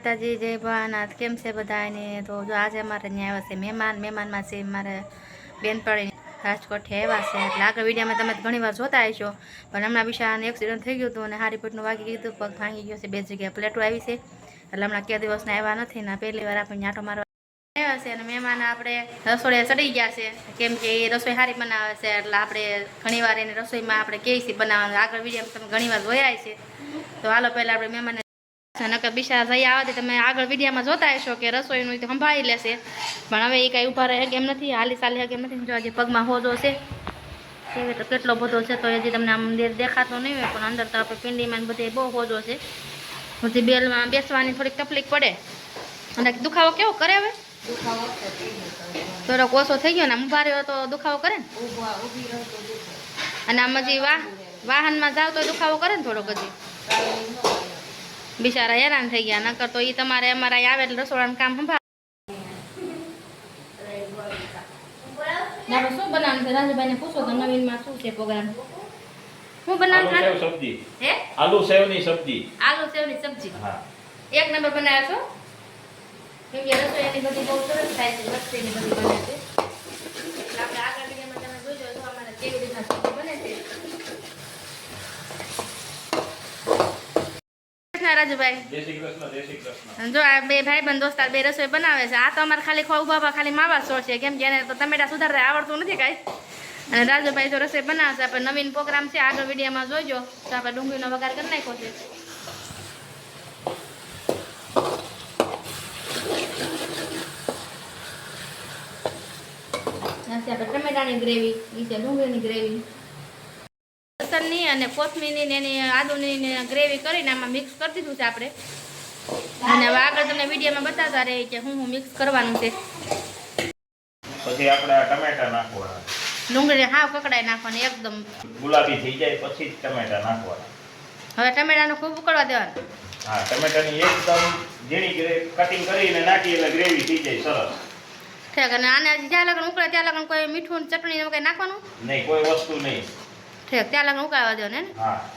માતાજી જય ભવાનાથ કેમ છે બધાને તો જો આજે અમારે ત્યાં આવ્યા છે મહેમાન. મહેમાનમાં છે મારે બેનપણી રાજકોટથી આવ્યા છે. એટલે આગળ વિડીયોમાં તમે ઘણી વાર જોતા હશો. પણ હમણાં બિશાને એક્સિડન્ટ થઈ ગયું હતું અને હારી પેટનું વાગી ગયું પગ ભાંગી ગયો છે. બે જગ્યાએ પ્લેટો આવી છે. એટલે હમણાં કે દિવસના આવ્યા નથી ને પહેલી વાર આપણે ન્યાટો મારવા આવ્યા છે અને મહેમાન આપણે રસોડે ચડી ગયા છે. કેમ કે એ રસોઈ સારી બનાવે છે. એટલે આપણે ઘણી વાર એની રસોઈમાં આપણે કેવી છે બનાવવાનું. આગળ વીડિયો તમે ઘણી વાર જોયા છે તો હાલો પહેલાં આપણે મહેમાનને નકર બિચારા જઈ આવવાથી તમે આગળ વિડીયોમાં જોતા હશો કે રસોઈનું તો સંભાળી લેશે. પણ હવે એ કાંઈ ઊભા રહે કેમ નથી હાલી ચાલી કેમ નથી જો હજી પગમાં હોજો છે. એવી તો કેટલો બધો છે તો હજી તમને આમ દેખાતો નહીં હોય પણ અંદર તો આપણે પિંડીમાં બધે બહુ હોજો છે. પછી બેલમાં બેસવાની થોડીક તકલીફ પડે. અને દુખાવો કેવો કરે હવે? થોડોક ઓછો થઈ ગયો ને આમ ઊભા રહ્યો તો દુખાવો કરે ને? અને આમ હજી વાહ વાહનમાં જાવ તો દુખાવો કરે ને થોડોક હજી? બિચારા હેરાન થઈ ગયા નકર તો એ તમારે અમારા આવે એટલે રસોડાનું કામ સંભાળ આપણે શું બનાવવાનું છે? રાજુભાઈને પૂછો તો નવીનમાં શું છે પ્રોગ્રામ. હું સબ્જી. હે? આલુ સેવની સબ્જી. આલુ સેવની સબ્જી. હા. એક નંબર બનાવ્યા છો? કેમ કે રસોઈ બધી બહુ સરસ થાય છે મસ્ત બધી બને છે એટલે આપણે આગળ વિડીયોમાં તમે જોજો જો અમારે કેવી રીતના સબ્જી બને છે કૃષ્ણ રાજુભાઈ? જો આ બે ભાઈ બંધ દોસ્તાર બે રસોઈ બનાવે છે આ તો અમારે ખાલી ખોવા ઊભા ખાલી માવા સોળ છે કેમ કે એને તો ટમેટા સુધારતા આવડતું નથી કાંઈ. અને રાજુભાઈ તો રસોઈ બનાવશે આપણે નવીન પ્રોગ્રામ છે આગળ વિડીયોમાં જોજો તો આપણે ડુંગળીનો વઘાર કરી નાખ્યો છે. છે આપણે ટમેટાની ગ્રેવી એ છે ડુંગળીની ગ્રેવી. લસણની અને કોથમીરની ને એની આદુની ગ્રેવી કરીને આમાં મિક્સ કરી દીધું છે આપણે. અને હવે આગળ તમને વિડીયોમાં બતાવતા રહે કે હું હું મિક્સ કરવાનું છે. પછી આપણે આ ટમેટા નાખવાના. ડુંગળી હાવ કકડાઈ નાખવાની એકદમ. ગુલાબી થઈ જાય પછી ટમેટા નાખવાના. હવે ટમેટાને ખૂબ ઉકળવા દેવાનું. હા ટમેટાની એકદમ ઝીણી કટિંગ કરીને નાખી એટલે ગ્રેવી થઈ જાય સરસ. ઠીક અને આને જ્યાં લગન ઉકળે ત્યાં લગન કોઈ મીઠું ચટણી કંઈ નાખવાનું? નહીં કોઈ વસ્તુ નહીં. ઠીક ત્યાં લગન ઉકાળવા દો ને. હા.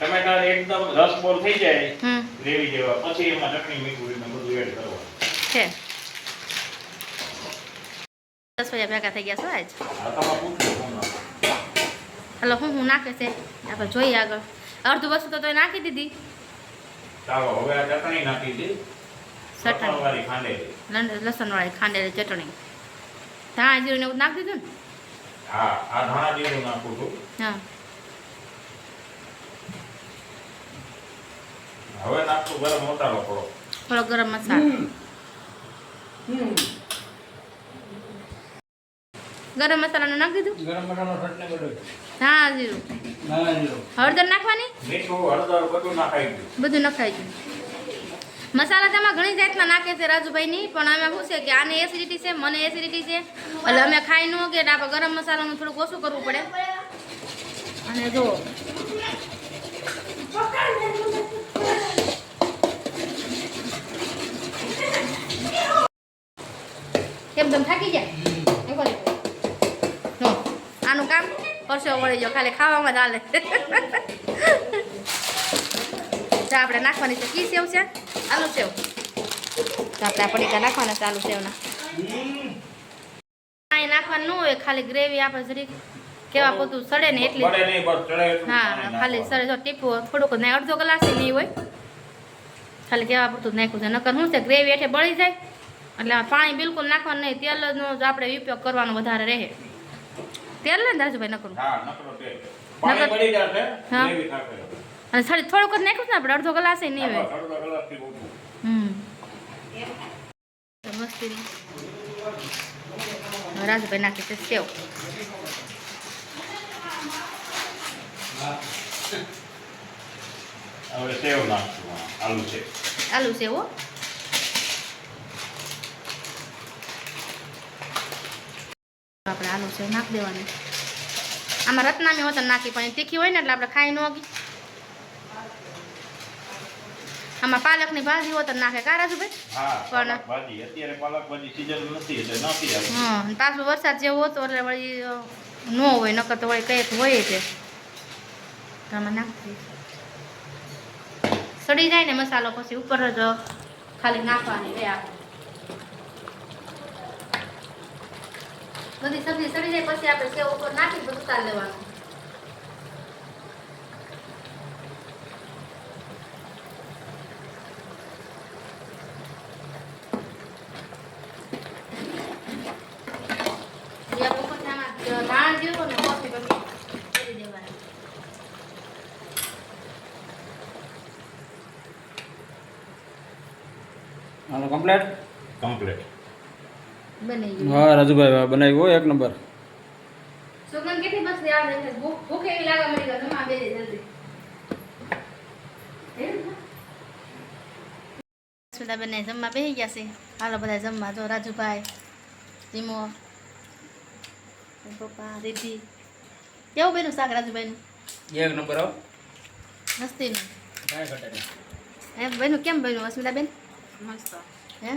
ટમેટા એકદમ રસબોર થઈ જાય હમ. ગ્રેવી જેવા. પછી એમાં ચટણી મીઠું ને બધું એડ કરવાનું. છે. દસ વાગ્યા ભેગા થઈ ગયા છો આજ. હલો હું હું નાખે છે? આપણે જોઈએ આગળ. અડધું વસ્તુ તો તોય નાખી દીધી. ચાલો હવે આ ચટણી નાખી દી. ચટણી. લંડ- લસણવાળી ખાંડેલી ચટણી. ધાણા જીરું ને એવું નાખી દીધું ને? હા આ ધાણા જીરું નાખું છું. હા. હવે નાખશું ગરમ મસાલો થોડો. થોડો ગરમ મસાલો. ગરમ મસાલાનું નાખી દીધું? ગરમ બધું હા જીરું. હળદર નાખવાની? મીઠું હળદર બધું નાખાઈ ગયું. બધું નખાઈ ગયું. મસાલા તેમાં ઘણી જાતના નાખે છે રાજુભાઈની પણ અમે શું છે કે આને એસિડિટી છે મને એસિડિટી છે. એટલે અમે ખાઈ ન કે આપણે ગરમ મસાલાનું થોડુંક ઓછું કરવું પડે. અને જો. કેમ તમે થાકી ગયા? આનું કામ પરસો વળી જાઓ ખાલી ખાવામાં જ હાલે. આપણે નાખવાની છે કી સેવ છે. આલુ સેવ. તો આપણે આ પડીકા નાખવાના છે આલુ સેવના પાણી નાખવાનું ન હોય ખાલી ગ્રેવી આપણે જરીક કેવા પોતું સડે ને એટલી. પડે નહીં બસ ચડે એટલું હા ખાલી સડે જો ટીપું થોડુંક નહીં અડધો કલાક નહીં હોય. ખાલી કેવા પૂરતું નાખ્યું છે. નકર શું છે ગ્રેવી એટલે બળી જાય એટલે પાણી બિલકુલ નાખવાનું નહીં. તેલનો જ આપણે ઉપયોગ કરવાનો વધારે રહે. તેલ ને રાજુભાઈ નકરું. હા નકરો હા. અને થોડી થોડુંક જ નાખ્યું ને આપણે અડધો કલાક નહીં હોય. હમ. મસ્તી રાજભાઈ નાખી છે સેવ. હવે સેવ નાખશું આલુ સેવ. આલુ સેવ હો. આપણે આલુ સેવ નાખી દેવાની. આમાં રત્નામી તો નાખી પણ તીખી હોય ને એટલે આપણે ખાઈ ન આમાં પાલકની ભાજી હોત નાખે કા રાજુભાઈ પણ- ભાજી. અત્યારે પાલક ભાજી સીઝન નથી એટલે નાખી હા પાછું વરસાદ જેવો હતો એટલે વળી ન હોય નકર તો વળી કંઈક હોય છે તો આમાં નાખી સડી જાય ને મસાલો પછી ઉપર જ ખાલી નાખવાની રે બધી સબ્જી સડી જાય પછી આપણે સેવ ઉપર નાખી બધું ઉતારી લેવાનું જે આપણે ઉપરથી આમાં ધાણા જીરું ને કોથળી પછી કરી દેવાની હાલો કમ્પ્લેટ કમ્પ્લેટ બની હા રાજુભાઈ વાહ, બનાવી હો એક નંબર. સુગંધ કેટલી મસ્ત આવે છે? ભૂખ ભૂખ એવી લાગે મળી ગયો જમા બે જલ્દી. બધા બંને જમવા બેસી ગયા છે. હાલો બધા જમવા જો રાજુભાઈ ધીમો પપ્પા રીતિ કેવું બેનું શાક રાજુભાઈનું? એક નંબર આવો મસ્તીનું. કાંઈ ઘટે એમ બેનું કેમ બન્યું અસ્મિતાબેન મસ્ત. હે?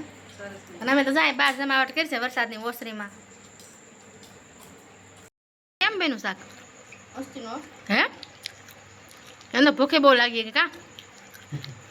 અને અમે તો જાય બહાર જમાવટ કરી છે વરસાદની ઓસરીમાં. કેમ બેનું શાક? હે? એને ભૂખે બહુ લાગી કે કા?